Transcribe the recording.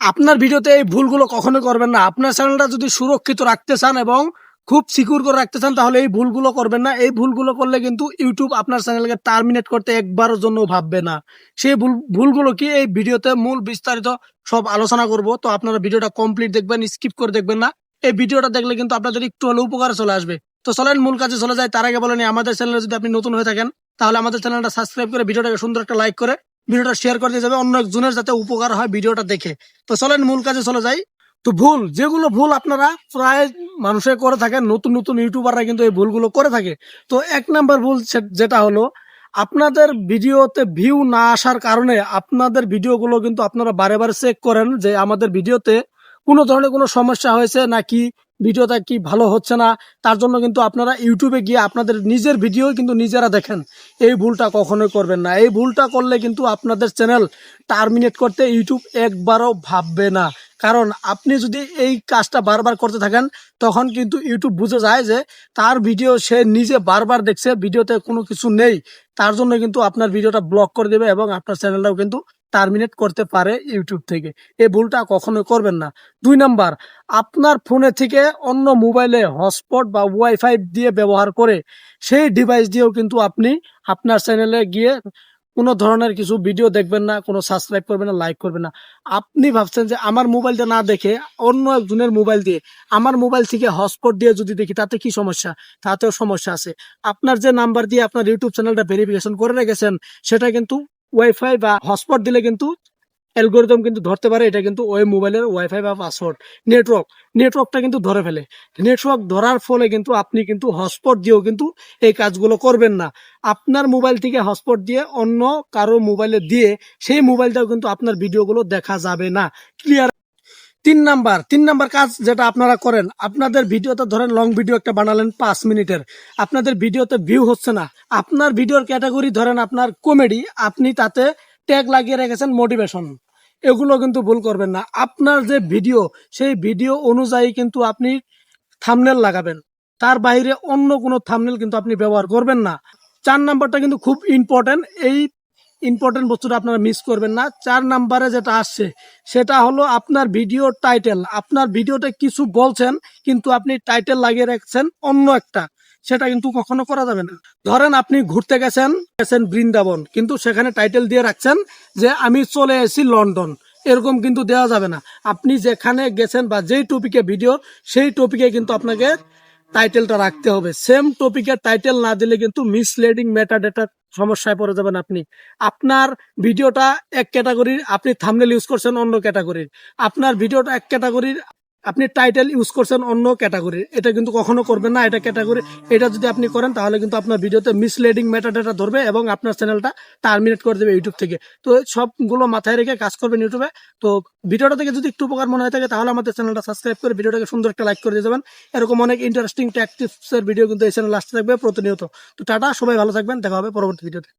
আপনার ভিডিওতে এই ভুলগুলো কখনো করবেন না। আপনার চ্যানেলটা যদি সুরক্ষিত রাখতে চান এবং খুব সিকিউর করে রাখতে চান, তাহলে এই ভুলগুলো করবেন না। এই ভুলগুলো করলে কিন্তু ইউটিউব আপনার চ্যানেলকে টার্মিনেট করতে একবারের জন্য ভাববে না। সেই ভুল, ভুলগুলো কি? এই ভিডিওতে মূল বিস্তারিত সব আলোচনা করব। তো আপনারা ভিডিওটা কমপ্লিট দেখবেন স্কিপ করে দেখবেন না। এই ভিডিওটা দেখলে কিন্তু আপনাদের একটু হলে উপকারে চলে আসবে। তো চলেন, মূল কাজে চলে যায় তার আগে বলেন আমাদের চ্যানেলে যদি আপনি নতুন হয়ে থাকেন, তাহলে আমাদের চ্যানেলটা সাবস্ক্রাইব করে ভিডিওটাকে সুন্দর একটা লাইক করে ভিডিওটা শেয়ার করে দিয়ে যাবে, অন্য একজনের যাতে উপকার হয় ভিডিওটা দেখে। তো চলেন মূল কাজে চলে যাই। তো ভুল, যেগুলো ভুল আপনারা প্রায় মানুষে করে থাকেন, নতুন নতুন ইউটিউবাররা কিন্তু এই ভুলগুলো করে থাকে। তো এক নাম্বার ভুল যেটা হলো, আপনাদের ভিডিওতে ভিউ না আসার কারণে আপনাদের ভিডিওগুলো কিন্তু আপনারা বারে বারে চেক করেন যে আমাদের ভিডিওতে কোনো ধরনের কোনো সমস্যা হয়েছে নাকি ভিডিওটা কি ভালো হচ্ছে না, তার জন্য কিন্তু আপনারা ইউটিউবে গিয়ে আপনাদের নিজের ভিডিও কিন্তু নিজেরা দেখেন। এই ভুলটা কখনোই করবেন না। এই ভুলটা করলে কিন্তু আপনাদের চ্যানেল টার্মিনেট করতে ইউটিউব একবারও ভাববে না। কারণ আপনি যদি এই কাজটা বারবার করতে থাকেন, তখন কিন্তু ইউটিউব বুঝে যায় যে তার ভিডিও সে নিজে বারবার দেখছে, ভিডিওতে কোনো কিছু নেই। তার জন্য কিন্তু আপনার ভিডিওটা ব্লক করে দেবে এবং আপনার চ্যানেলটাও কিন্তু টার্মিনেট করতে পারে ইউটিউব থেকে। এই ভুলটা কখনোই করবেন না। দুই নাম্বার, আপনার ফোনে থেকে অন্য মোবাইলে হটস্পট বা ওয়াইফাই দিয়ে ব্যবহার করে সেই ডিভাইস দিয়েও কিন্তু আপনি আপনার চ্যানেলে গিয়ে কোনো ধরনের কিছু ভিডিও দেখবেন না, কোনো সাবস্ক্রাইব করবেন না লাইক করবেন না। আপনি ভাবছেন যে আমার মোবাইলটা না দেখে অন্য একজনের মোবাইল দিয়ে আমার মোবাইল থেকে হটস্পট দিয়ে যদি দেখি, তাতে কি সমস্যা? তাতেও সমস্যা আছে। আপনার যে নাম্বার দিয়ে আপনার ইউটিউব চ্যানেলটা ভেরিফিকেশন করে রেখেছেন, সেটা কিন্তু ওয়াইফাই বা হটস্পট দিলে কিন্তু অ্যালগোরিদম কিন্তু ধরতে পারে, এটা কিন্তু ওই মোবাইলের ওয়াইফাই বা পাসওয়ার্ড নেটওয়ার্ক নেটওয়ার্কটা কিন্তু ধরে ফেলে। নেটওয়ার্ক ধরার ফলে কিন্তু আপনি কিন্তু হটস্পট দিয়েও কিন্তু এই কাজগুলো করবেন না। আপনার মোবাইল থেকে হটস্পট দিয়ে অন্য কারও মোবাইলে দিয়ে সেই মোবাইলটাও কিন্তু আপনার ভিডিওগুলো দেখা যাবে না। ক্লিয়ার তিন নাম্বার তিন নাম্বার কাজ যেটা আপনারা করেন, আপনাদের ভিডিওতে ধরেন লং ভিডিও একটা বানালেন পাঁচ মিনিটের। আপনাদের ভিডিওতে ভিউ হচ্ছে না। আপনার ভিডিওর ক্যাটাগরি ধরেন আপনার কমেডি আপনি তাতে ট্যাগ লাগিয়ে রেখেছেন মোটিভেশন এগুলো কিন্তু ভুল করবেন না। আপনার যে ভিডিও, সেই ভিডিও অনুযায়ী কিন্তু আপনি থামনেল লাগাবেন। তার বাইরে অন্য কোনো থামনেল কিন্তু আপনি ব্যবহার করবেন না। চার নাম্বারটা কিন্তু খুব ইম্পর্টেন্ট এই ইম্পর্টেন্ট বস্তুটা আপনারা মিস করবেন না। চার নাম্বারে যেটা আসছে, সেটা হলো আপনার ভিডিও টাইটেল আপনার ভিডিওতে কিছু বলছেন, কিন্তু আপনি টাইটেল লাগিয়ে রাখছেন অন্য একটা। সেটা কিন্তু কখনো করা যাবে না। ধরেন আপনি ঘুরতে গেছেন গেছেন বৃন্দাবন, কিন্তু সেখানে টাইটেল দিয়ে রাখছেন যে, আমি চলে এসেছি লন্ডন। এরকম কিন্তু দেওয়া যাবে না। আপনি যেখানে গেছেন বা যেই টপিকে ভিডিও সেই টপিকে কিন্তু আপনাকে টাইটেলটা রাখতে হবে। সেম টপিকের টাইটেল না দিলে কিন্তু মিসলিডিং মেটা সমস্যায় পড়ে যাবেন আপনি। আপনার ভিডিওটা এক ক্যাটাগরির আপনি থামনেল ইউজ করছেন অন্য ক্যাটাগরির আপনার ভিডিওটা এক ক্যাটাগরির আপনি টাইটেল ইউজ করছেন অন্য ক্যাটাগরির এটা কিন্তু কখনো করবেন না, এটা ক্যাটাগরি এটা যদি আপনি করেন, তাহলে কিন্তু আপনার ভিডিওতে মিসলিডিং মেটাডাটা ধরবে এবং আপনার চ্যানেলটা টার্মিনেট করে দেবে ইউটিউব থেকে। তো সবগুলো মাথায় রেখে কাজ করবেন ইউটিউবে তো ভিডিওটা থেকে যদি একটু উপকার মনে হয়ে থাকে, তাহলে আমাদের চ্যানেলটা সাবস্ক্রাইব করে ভিডিওটাকে সুন্দর একটা লাইক করে দিয়ে যাবেন এরকম অনেক ইন্টারেস্টিং ট্যাকটিক্সের ভিডিও কিন্তু এই চ্যানেল আসতে থাকবে প্রতিনিয়ত। তো টাটা, সবাই ভালো থাকবেন, দেখা হবে পরবর্তী ভিডিওতে